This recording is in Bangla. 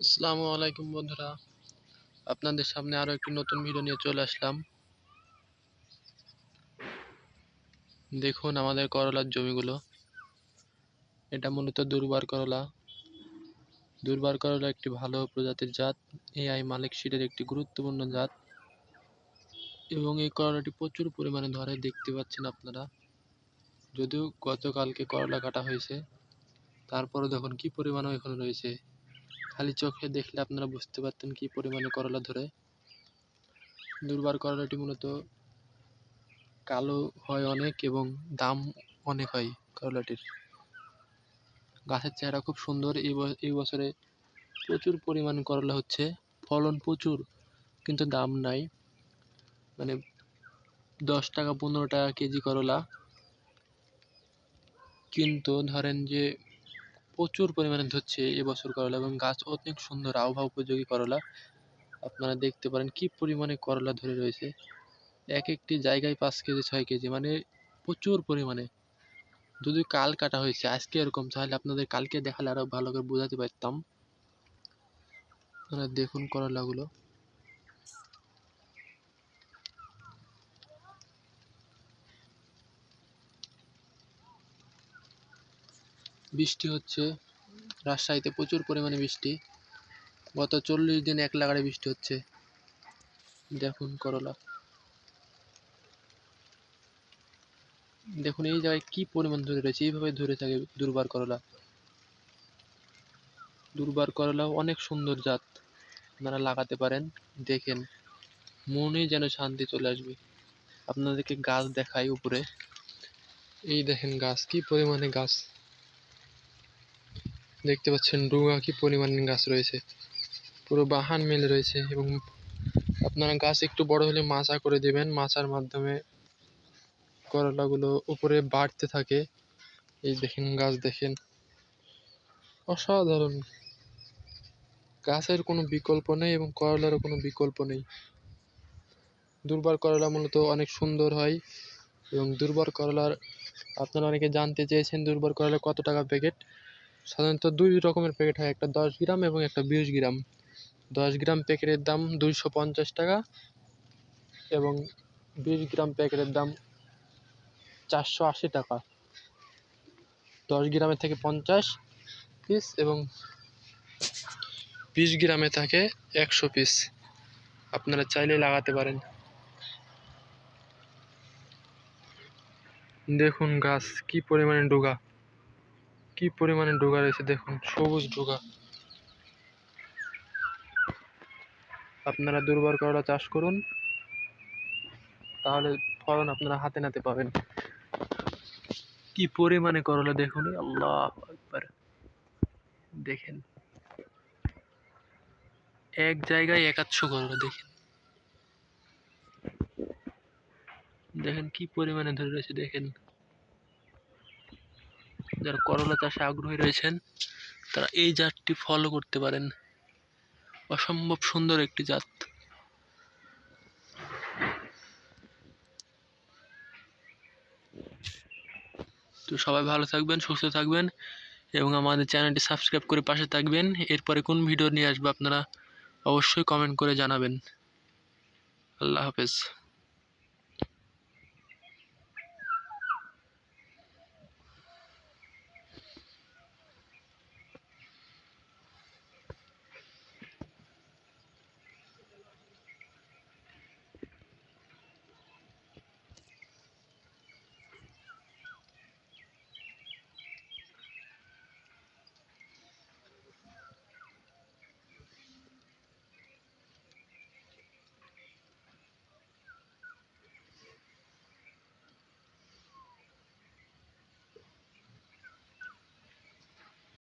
আসসালামু আলাইকুম বন্ধুরা। আপনাদের সামনে আরও একটি নতুন ভিডিও নিয়ে চলে আসলাম। দেখুন আমাদের করলার জমিগুলো। এটা মূলত দুর্বার করলা। দুর্বার করলা একটি ভালো প্রজাতির জাত। এআই মালিক সিডের একটি গুরুত্বপূর্ণ জাত। এবং এই করলাটি প্রচুর পরিমাণে ধরে, দেখতে পাচ্ছেন আপনারা। যদিও গতকালকে করলা কাটা হয়েছে, তারপরে দেখুন কি পরিমাণে এখন রয়েছে। খালি চোখে দেখলে আপনারা বুঝতে পারতেন কি পরিমাণে করলা ধরে। দুর্বার করলাটি মূলত কালো হয় অনেক এবং দাম অনেক হয় করলাটির। গাছের চেহারা খুব সুন্দর। এই বছরে প্রচুর পরিমাণ করলা হচ্ছে। ফলন প্রচুর, কিন্তু দাম নাই। মানে দশ টাকা পনেরো টাকা কেজি করলা। কিন্তু ধরেন যে প্রচুর পরিমাণে ধরছে এবছর করলা এবং গাছ অনেক সুন্দর, আবহাওয়া উপযোগী করলা। আপনারা দেখতে পারেন কি পরিমাণে করলা ধরে রয়েছে। এক একটি জায়গায় পাঁচ কেজি, ছয় কেজি মানে প্রচুর পরিমাণে। যদি কাল কাটা হয়েছে, আজকে এরকম, তাহলে আপনাদের কালকে দেখালে আরও ভালো করে বোঝাতে পারতাম। আপনারা দেখুন করলাগুলো। বৃষ্টি হচ্ছে। রাজশাহীতে প্রচুর পরিমাণে বৃষ্টি। গত চল্লিশ দিন এক লাগারে বৃষ্টি হচ্ছে। দেখুন করলা। দেখুন, এই জায়গায় কি পরিমাণ ধরে রয়েছে? এইভাবে ধরে থাকে দুর্বার করলা। দুর্বার করলা অনেক সুন্দর জাত। আপনারা লাগাতে পারেন, দেখেন। মনে যেন শান্তি চলে আসবে। আপনাদেরকে গাছ দেখাই উপরে। এই দেখেন গাছ, কি পরিমাণে গাছ। দেখতে পাচ্ছেন ডুঙা কি পরিমাণে গাছ রয়েছে। পুরো বাহান মেলে রয়েছে এবং আপনারা গাছ একটু বড় হলে মাচা করে দেবেন। মাচার মাধ্যমে করলাগুলো উপরে বাড়তে থাকে। এই দেখেন, গাছ দেখেন। অসাধারণ। গাছের কোনো বিকল্প নেই এবং করলারও কোনো বিকল্প নেই। দুর্বার করলা মূলত অনেক সুন্দর হয় এবং দুর্বার করলার, আপনারা অনেকে জানতে চেয়েছেন দুর্বার করলা কত টাকা প্যাকেট সাধারণত দুই রকমের প্যাকেট হয়, একটা দশ গ্রাম এবং একটা বিশ গ্রাম। দশ গ্রাম প্যাকেটের দাম দুইশো পঞ্চাশ টাকা এবং বিশ গ্রাম প্যাকেটের দাম চারশো আশি টাকা। দশ গ্রামের থেকে পঞ্চাশ পিস এবং বিশ গ্রামে থাকে একশো পিস আপনারা চাইলে লাগাতে পারেন। দেখুন গাছ, কি পরিমাণে ডোগা। কি পরিমাণে ডোগা রয়েছে দেখুন, সবুজ ডোগা। আপনারা দুর্বার করলা চাষ করুন, তাহলে ফলন আপনারা হাতে নাতে পাবেন। কি পরিমাণে করলা দেখুন, আল্লাহ একবার দেখেন। এক জায়গায় একাচ্ছ করলা, দেখেন। দেখেন কি পরিমাণে ধরে রয়েছে, দেখেন। যারা করলা চাষে আগ্রহী রয়েছেন, তারা এই জাতটি ফলো করতে পারেন। অসম্ভব সুন্দর একটি জাত। তো সবাই ভালো থাকবেন, সুস্থ থাকবেন এবং আমাদের চ্যানেলটি সাবস্ক্রাইব করে পাশে থাকবেন। এরপরে কোন ভিডিও নিয়ে আসবে আপনারা অবশ্যই কমেন্ট করে জানাবেন। আল্লাহ হাফেজ।